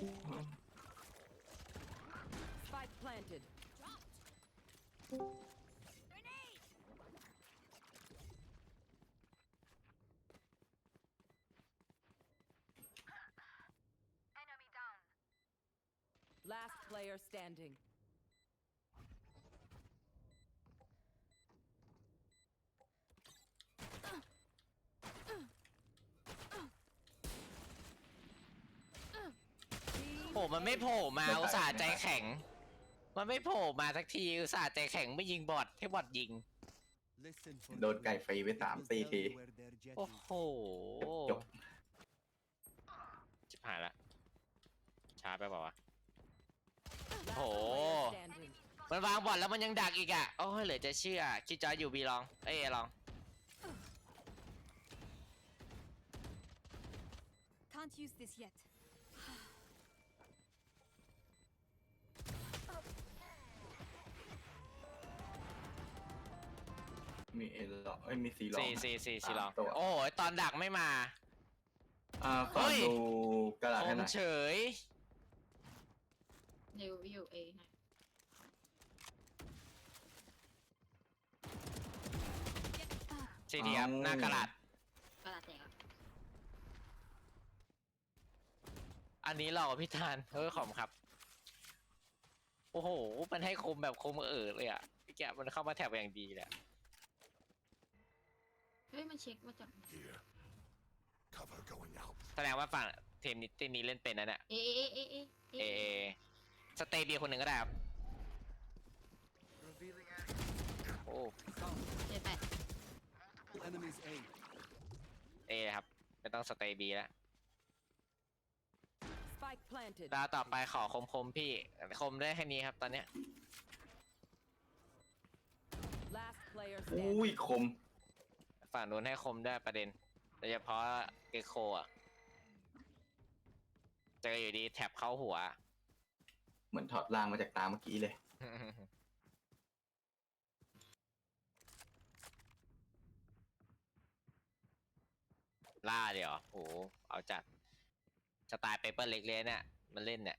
Spike planted. Last player standing. โอ้ มันไม่โผล่มาอุตส่าห์ใจแข็ง มันไม่โผล่มาสักทีอุตส่าห์ใจแข็งไม่ยิงบอทให้บอทยิง โดนไก่ฟรีไปสามสี่ที โอ้โหจบ ชิบหายละ ช้าไปเปล่าวะ Last Oh. player standing. มันวางบอทแล้วมันยังดักอีกอะ โอ้ยเหลือจะเชื่อ คิดจอยอยู่บีลอง เอ้ยเอลอง Can't use this yet. มีเอลองเอ้ยมีสีลอง สี่สี่สี่สี่ลองสามตัว โอ้โหตอนดักไม่มา อ่าฝากเฮ้ย ดูกระดาษคให้มหน่อยเฉยอยู่อยู่เอให้สีเดียบหน้ากระดาษกระดาษแตกอะอันนี้หลอกพี่ทานเฮ้ยขอบคุณครับ โอ้โห มันให้คมแบบคมเออเลยอะพี่แกมันเข้ามาแถบอย่างดีเลยอะ เฮ้ยมันเช็คมาจาก Here. Cover going out. แสดงว่าฝั่งทีมนี้ทีมนี้เล่นเป็นนะเนี่ยเอเอเอเอเอเอสเตย์เบียร์คนหนึ่งก็ได้ครับโอ้ เจ็ดแปด Enemies A. เอครับ ไม่ต้องสเตย์บีแล้ว Spike planted. ดาวต่อไปขอคมคมๆพี่ คมได้แค่นี้ครับตอนเนี้ย Last player อุ้ย standing. คม ฝั่งนู้นให้คมได้ประเด็นโดยเฉพาะเกโคอะเจออยู่ดีแท็บเข้าหัว เหมือนถอดล่างมาจากตาเมื่อกี้เลย ล่าเดี๋ยวโหเอาจัดสไตล์เปเปอร์เล็กเลยเนี่ยมันเล่นเนี่ย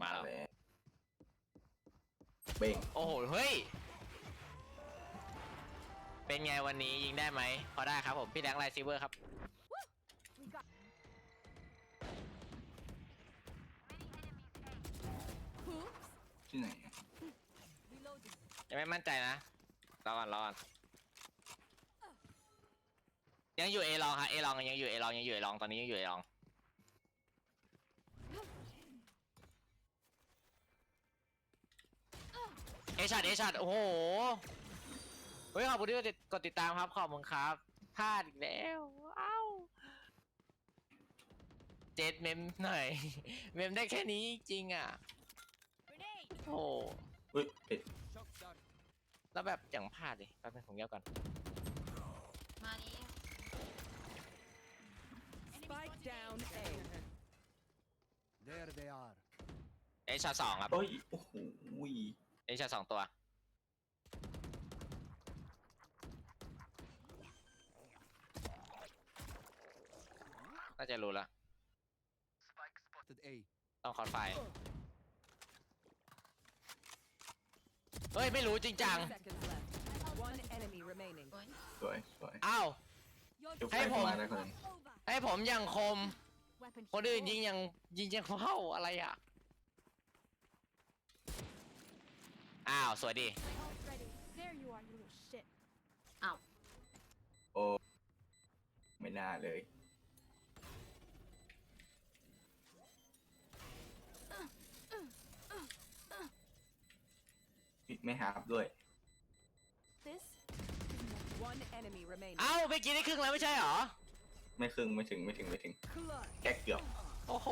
มาแล้วเบ่ง โอ้โห เฮ้ย เป็นไงวันนี้ยิงได้ไหม พอได้ครับผมพี่แดงไลซิเวอร์ครับที่ไหน Reloading. ยังไม่มั่นใจนะรอก่อนรอก่อนยังอยู่เอลองครับเอลองยังอยู่เอลองยังอยู่เอลองตอนนี้ยังอยู่เอลอง เอช็อตเอช็อตโอ้โหเฮ้ยขอบคุณที่กดติดตามครับขอบคุณครับพลาดอีกแล้วเอ้าเจ็ดเมมหน่อย เมมได้แค่นี้จริงอะ Grenade. โอ้โหอุ้ยติด Shock dart. แล้วแบบอย่างพลาดเลยแป๊บนึงผมเงียบก่อน มานี้ Spike down A. There they are. เอช็อตสองครับเอ้ยโอ้โหอุ้ยเอช็อตสองตัว น่าจะรู้แล้ว Spotted A. ต้องคอนไฟเฮ้ย ไม่รู้จริงจัง Seconds left. One enemy remaining. โอ้ยสวยสวยอ้าว Your จุกให้ใส่ผมเข้ามาได้คนหนึ่ง over. ให้ผมยังคม Weapon คนอื่นยิงยังยิงยังเข้าอะไรอะ อ้าว สวยดี ready. There you are, you little shit. อ้าวโอ้ไม่น่าเลย ไม่หาบด้วย This One enemy remaining. เอ้าไปกินได้ครึ่งแล้วไม่ใช่เหรอ ไม่ครึ่งไม่ถึงไม่ถึงไม่ถึง Clutch. แค่เกือบ โอ้โห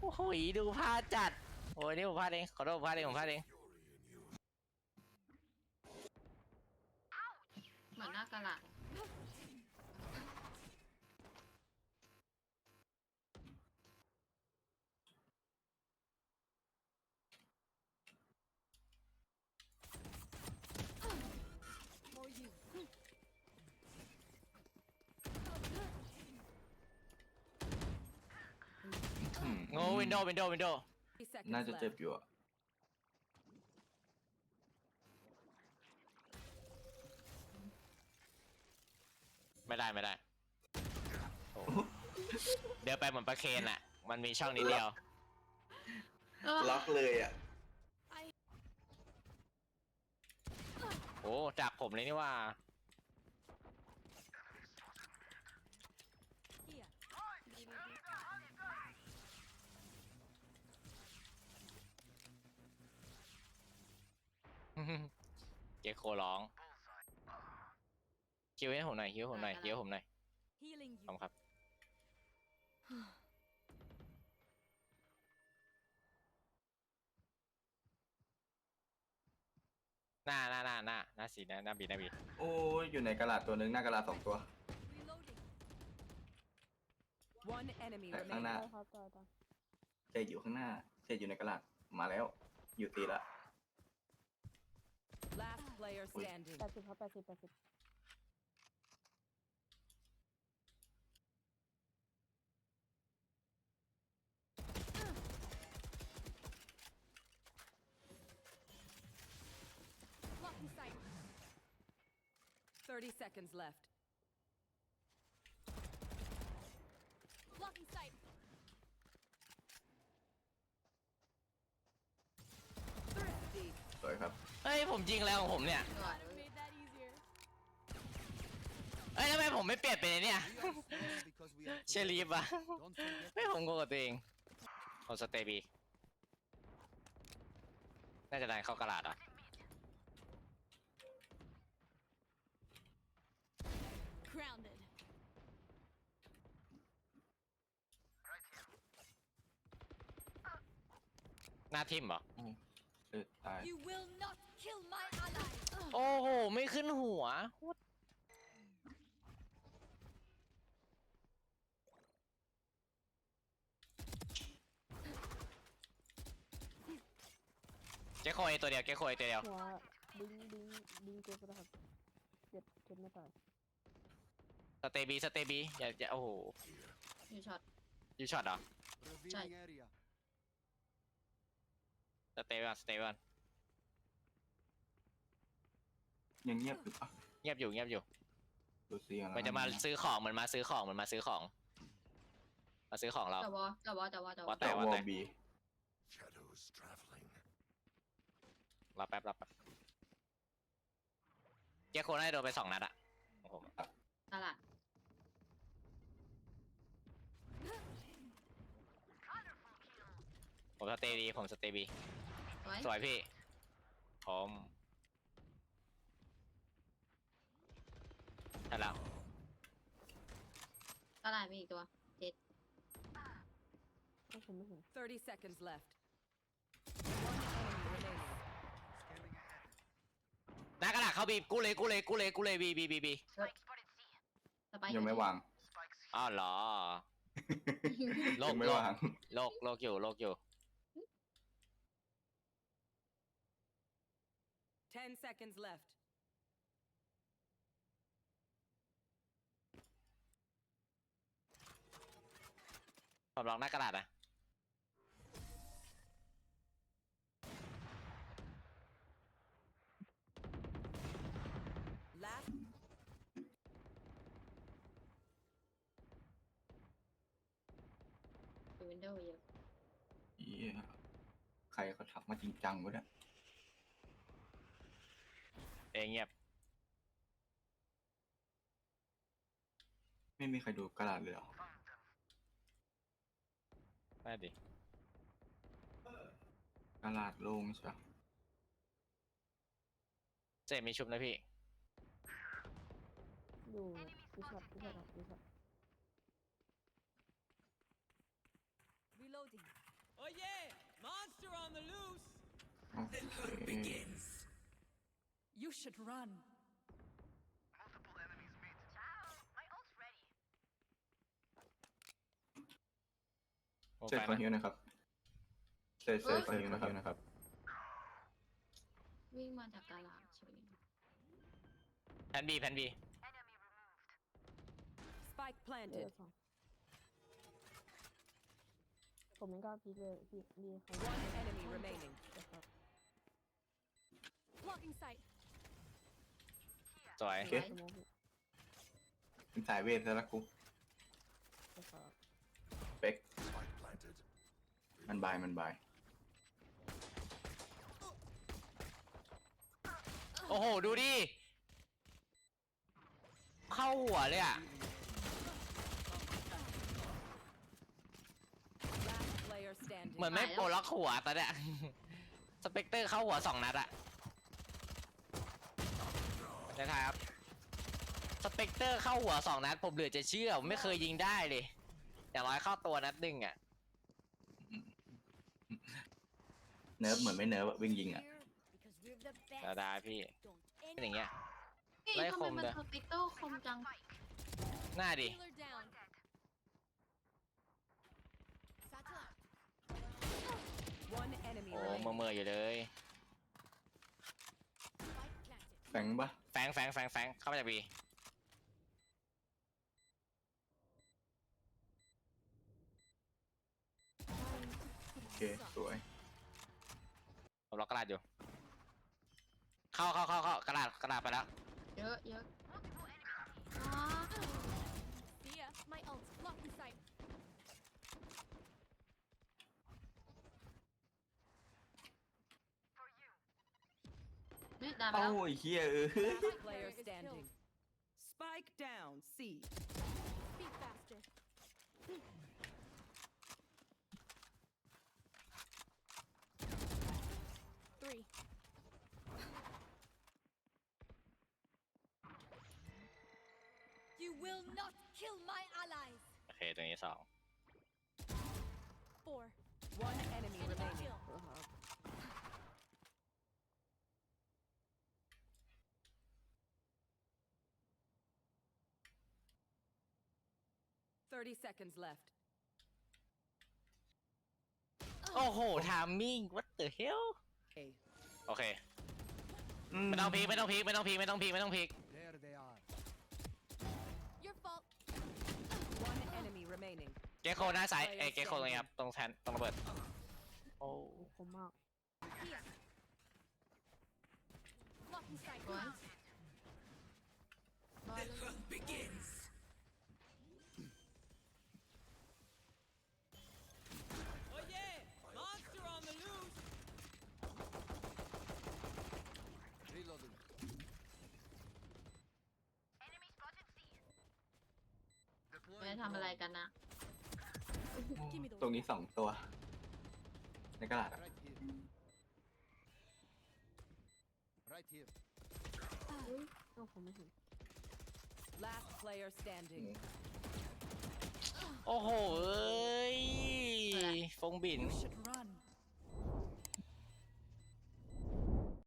โอ้โหดูพลาดจัด โอ้ยนี่ผมพลาดเอง ขอโทษผมพลาดเองผมพลาดเอง เหมือนหน้ากระดาษอะ for you. วิ นโดว์วินโดว์วินโดว์30 seconds น่าจะ left. เจ็บอยู่อะไม่ได้ไม่ได้โอ้เดี๋ยวไปเหมือนปลาเคนอะ มันมีช่องนิดเดียวเออล็อกเลยอะโอ้จากผมเลยนี่ว่า เกโคร้องคิวให้ผมหน่อยคิวให้ผมหน่อยคิวให้ผมหน่อย Healing ขอบคุณครับ หน้าหน้าหน้าหน้าหน้าสีหน้าหน้าบีหน้าบีโอ้ยอยู่ในกระดาษตัวหนึงหน้ากระดาษสองตัว Reloading. One enemy แต่ข้างหน้า remaining. เจอยู่ข้างหน้าเจอยู่ในกระดาษมาแล้ว อยู่ตีละ Last player Ui. standing. แปดสิบครับแปดสิบแปดสิบ Blocking sight. 30 seconds left. Blocking sight. ผมยิงแล้วของผมเนี่ยสวย Made that easier. เอ้ยทำไมผมไม่เปลี่ยนเป็นไอ้เนี่ย We are stronger because we are เชลีฟอะ together. Don't forget ไม่ผมงงกับตัวเองผมสเตบีน่าจะดันเข้ากระดาษอะ Grounded. หน้าทิมเหรอเลือดตาย You will not kill my ally. โอ้โห ไม่ขึ้นหัว เจ๊โคยตัวเดียว เจ๊โคยตัวเดียว หัวดิ้งดิ้งดิ้งเจ็บนะครับเจ็บเจ็บไม่ตายสเตบี สเตบี อย่าอย่าโอ้โหอยู่ช็อต ยูช็อตเหรอ revealing area. สเตบีก่อนสเตบีก่อน ยังเงียบอยู่ปะเงียบอยู่เงียบอยู่ ดูเสียงมันจะมาซื้อของมันมาซื้อของมันมาซื้อของ มาซื้อของเราจะวอจะวอจะวอจะวอว่าแต่แต่วว่าอแต่บี Shadows traveling. รอแป๊บรอแป๊บเจ๊โคน่าจะโดนไปสองนัดอะโอ้โหตลาดผมสเตบีผมสเตบีสวยสวยพี่ผม ใช่แล้วตลาดมีอีกตัว เจ็ดถ้าผมไม่เห็น30 seconds left. One enemy remaining. Scanning ahead. หน้ากระดาษเข้าบีกูเลยกูเลยกูเลยกูเลยบีบีบีบีสไปค์ยังไม่วาง อ้าวเหรอ โลยักงไม่โลกวางโลกโลกอยู่โลกอยู่ 10 seconds left. ผมลองหน้ากระดาษนะ Last อยู่วินโดว์เยอะเหี้ยใครเขาทักมาจริงจังวะเนี่ยเองเงียบไม่มีใครดูกระดาษเลยเหรอ ได้ดิกระดาษโล่งใช่ปะเจมีชุบนะพี่อยู่ที่ช็อตที่ช็อตครับที่ช็อต Reloading. Oh yeah! Monster on the loose! โอเค You should run. โอ้เจ็ดไปขอนะฮิวนะครับเจ็ดเจ็ดขอฮิวนะครับ วิ่งมาจากตลาดเฉยแพนบีแพนบี spike เจอ planted. สองผมไม่กล้าพีคเลยพี่ดีเขา One enemy remaining. นะครับ Blocking sight. สวยโอเคสโมกพี่เป็นสายเวทแล้วละกู นะครับเป็ก Spike planted. มันบายมันบาย โอ้โห ดูดิ เข้าหัวเลยอะ Last player standing. เหมือนไม่โปรล็อกหัวตอนเนี้ย สเปกเตอร์เข้าหัวสองนัดอะนะครับ สเปกเตอร์เข้าหัวสองนัด ผมเหลือจะเชื่อผมไม่เคยยิงได้เลย อย่างน้อยเข้าตัวนัดหนึ่งอะ เนิร์ฟเหมือนไม่เนิร์ฟอะวิ่งยิงอะ Here because we're the best. ธรรมดาพี่ Don't เป็นอย่างเงี้ย พี่ไล่ทำคไมมมันเลยสเปกเตอร์คมจัง หน้าดิ Healer down. Satchel out. One enemy โอ้ remaining. เมื่อเมื่อๆอยู่เลย Spike planted. แฟงปะแฟงแฟงแฟงแฟงเข้ามาจากบี โอเค สวย ผมล็อกกระดาษอยู่ เข้าเข้าเข้าเข้ากระดาษกระดาษไปแล้ว เยอะเยอะอ๋อ See ya. My ult. Blocking sight. นี่ดันไปโอ้แล้วยเฮียเออ Last player is killed. standing. Spike down. C. Speak faster. will not kill my allies. โอเค ตัวนี้สอง Four. One enemy Enemy remaining. kill. นะครับ 30 seconds left. โอ้โห ทามมิ่ง what the hell A. โอเค ไม่ต้องพีกไม่ต้องพีกไม่ต้องพีกไม่ต้องพีกไม่ต้องพีก enemy remaining. เกโคหน้าซ้ายเอยเกโคตรงนี้ครับตรงแทนตรงระเบิดโอ้โอ้คมมาก Here. Blocking sight. สวยร้อยเลย Oh yeah! Monster on the loose! Reloading. ไม่ได้ทำอะไรกันนะ Give me the ตรงนี้สองตัว ในกระดาษอะ Right here. Right here. เอ้าผมไม่เห็น Last player standing. โอ้โหเอ้ยฟงบิน You should